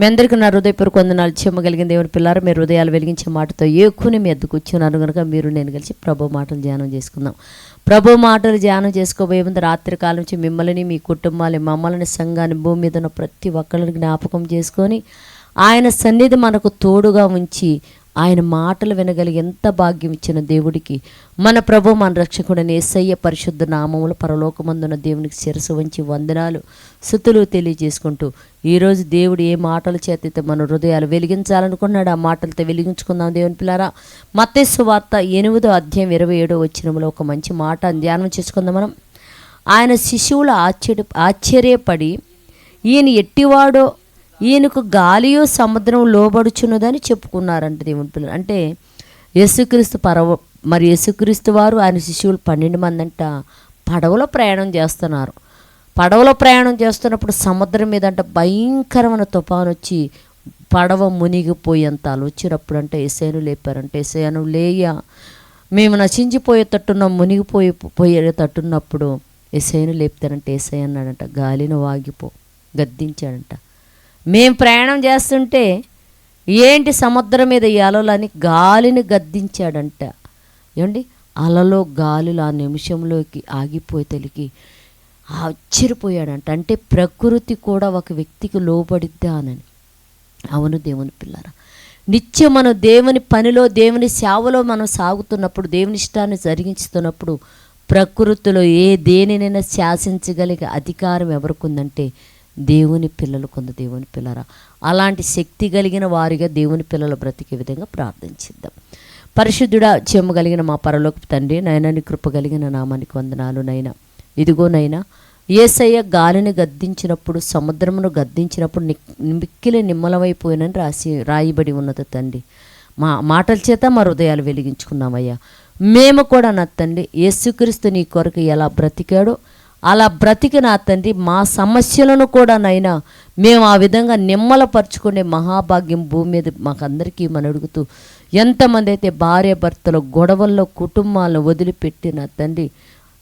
మీ అందరికీ నా హృదయపూర్వక వందనాలు చెమ్మగలిగిన దేవుని పిల్లారు మీరు హృదయాలు వెలిగించే మాటతో ఎక్కువని మీ ఎద్దు కూర్చున్నారు కనుక మీరు నేను కలిసి ప్రభు మాటలు ధ్యానం చేసుకుందాం. ప్రభు మాటలు ధ్యానం చేసుకోబోయే ముందు రాత్రి కాలం నుంచి మిమ్మల్ని మీ కుటుంబాన్ని మమ్మల్ని సంఘాన్ని భూమి మీద ఉన్న ప్రతి ఒక్కరిని జ్ఞాపకం చేసుకొని ఆయన సన్నిధి మనకు తోడుగా ఉంచి ఆయన మాటలు వినగలిగే ఎంత భాగ్యం ఇచ్చిన దేవుడికి. మన ప్రభు మన రక్షకుడని ఏసయ్య పరిశుద్ధ నామములు పరలోకమందున్న దేవునికి శిరసు వంచి వందనాలు సుతులు తెలియజేసుకుంటూ ఈరోజు దేవుడు ఏ మాటల చేత మన హృదయాలు వెలిగించాలనుకున్నాడు ఆ మాటలతో వెలిగించుకుందాం దేవుని పిల్లారా. మత్తేసు వార్త ఎనిమిదో అధ్యాయం ఇరవై ఏడో వచ్చినంలో ఒక మంచి మాట ధ్యానం చేసుకుందాం మనం. ఆయన శిశువుల ఆశ్చర్య ఆశ్చర్యపడి ఈయన ఎట్టివాడో ఈయనకు గాలియో సముద్రం లోబడుచున్నదని చెప్పుకున్నారంట దేవుని పిల్లలు. అంటే యేసుక్రీస్తు పరవ మరి యేసుక్రీస్తు వారు ఆయన శిశువులు పన్నెండు మంది అంట పడవలో ప్రయాణం చేస్తున్నారు. పడవలో ప్రయాణం చేస్తున్నప్పుడు సముద్రం మీద అంట భయంకరమైన తుఫాను వచ్చి పడవ మునిగిపోయేంత వచ్చినప్పుడు అంటే ఎసైను లేపారంటే. ఎసైను లేయ మేము నశించిపోయేటట్టున్నాం మునిగిపోయి పోయేటట్టున్నప్పుడు ఎసైను లేపుతారంటే. ఎసై అన్నాడంట గాలిని వాగిపో గద్దించాడంట. మేము ప్రయాణం చేస్తుంటే ఏంటి సముద్రం మీద ఈ అలలని గాలిని గద్దించాడంట. ఏమండి? అలలో గాలులు ఆ నిమిషంలోకి ఆగిపోయి తెలికి ఆశ్చర్యపోయాడంట. అంటే ప్రకృతి కూడా ఒక వ్యక్తికి లోబడిద్దా అనని అవును దేవుని పిల్లరా. నిత్యం మనం దేవుని పనిలో దేవుని సేవలో మనం సాగుతున్నప్పుడు దేవుని ఇష్టాన్ని జరిగించుతున్నప్పుడు ప్రకృతిలో ఏ దేనినైనా శాసించగలిగే అధికారం ఎవరికి ఉందంటే దేవుని పిల్లలు కొంత దేవుని పిల్లరా? అలాంటి శక్తి కలిగిన వారిగా దేవుని పిల్లలు బ్రతికే విధంగా ప్రార్థించిద్దాం పరిశుద్ధుడా చెమ్మ కలిగిన మా పరలోకి తండ్రి నయనాని కృప కలిగిన నామానికి వందనాలు నైనా. ఇదిగో నైనా ఏసయ్య గాలిని గద్దించినప్పుడు సముద్రమును గద్దించినప్పుడు ని మిక్కిలి నిమ్మలమైపోయినని రాసి రాయబడి ఉన్నది తండ్రి. మా మాటల చేత మా హృదయాలు వెలిగించుకున్నామయ్యా. మేము కూడా నా తండ్రి యేసుక్రీస్తు నీ కొరకు ఎలా బ్రతికాడో అలా బ్రతికిన తండ్రి మా సమస్యలను కూడా నైనా మేము ఆ విధంగా నిమ్మలపరుచుకునే మహాభాగ్యం భూమి మీద మాకందరికీ మన అడుగుతూ ఎంతమంది అయితే భార్య భర్తల గొడవల్లో కుటుంబాలను వదిలిపెట్టిన తండ్రి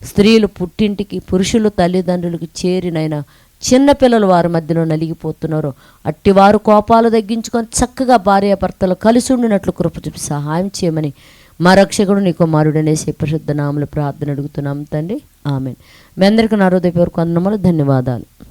స్త్రీలు పుట్టింటికి పురుషులు తల్లిదండ్రులకు చేరినైనా చిన్నపిల్లలు వారి మధ్యలో నలిగిపోతున్నారు అట్టివారు కోపాలు తగ్గించుకొని చక్కగా భార్య భర్తలు కలిసి ఉండినట్లు కృప చూపి సహాయం చేయమని మా రక్షకుడు నీ అనేసి పరిశుద్ధ నామలు ప్రార్థన అడుగుతున్నాం తండ్రి. ఆమెన్. మీ అందరికీ నా హృదయపూర్వక వందనములు ధన్యవాదాలు.